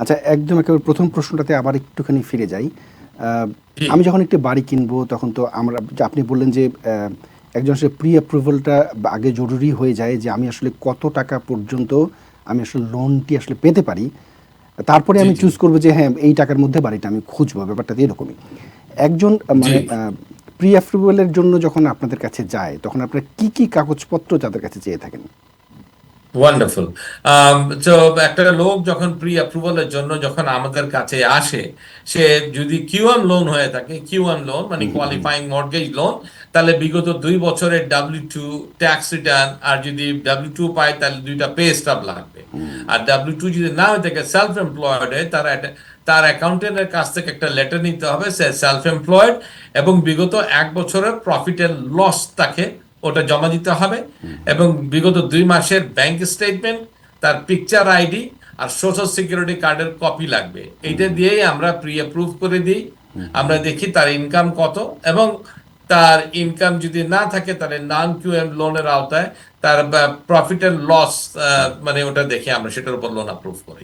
আচ্ছা একদম একেবারে প্রথম প্রশ্নটাতে আবার একটুখানি ফিরে যাই। আমি যখন একটি বাড়ি কিনবো তখন তো আমরা আপনি বললেন যে একজন আসলে প্রি অ্যাপ্রুভালটা আগে জরুরি হয়ে যায় যে আমি আসলে কত টাকা পর্যন্ত আমি আসলে লোনটি আসলে পেতে পারি। তারপরে আমি চুজ করব যে হ্যাঁ এই টাকার মধ্যে বাড়িটা আমি খুঁজবো ব্যাপারটা তো এরকমই। একজন মানে প্রি অ্যাপ্রুভালের জন্য যখন আপনাদের কাছে যায় তখন আপনারা কি কি কাগজপত্র তাদের কাছে চেয়ে থাকেন? ওয়ান্ডারফুল তো একটা লোক যখন প্রি অ্যাপ্রুভালের জন্য যখন আমাদের কাছে আসে সে যদি কিউ কিউএম লোন হয়ে থাকে কিউ কিউএম লোন মানে কোয়ালিফাইং মর্গেজ লোন তাহলে বিগত দুই বছরের ডাব্লিউ টু ট্যাক্স রিটার্ন আর যদি ডাব্লিউ টু পায় তাহলে দুইটা পে স্টাব লাগবে। আর ডাব্লিউ টু যদি না হয়ে থাকে সেলফ এমপ্লয়েড হয় তারা একটা তার অ্যাকাউন্টেন্টের কাছ থেকে একটা লেটার নিতে হবে সে সেলফ এমপ্লয়েড এবং বিগত এক বছরের প্রফিট প্রফিটের লস তাকে ওটা জমা দিতে হবে এবং বিগত দুই মাসের ব্যাংক স্টেটমেন্ট তার পিকচার আইডি আর সোশ্যাল সিকিউরিটি কার্ডের কপি লাগবে। এইটা দিয়েই আমরা প্রি অ্যাপ্রুভ করে দিই। আমরা দেখি তার ইনকাম কত এবং তার ইনকাম যদি না থাকে তাহলে নন কিউএম লোনের আওতায় তার প্রফিট প্রফিটের লস মানে ওটা দেখে আমরা সেটার উপর লোন অ্যাপ্রুভ করি।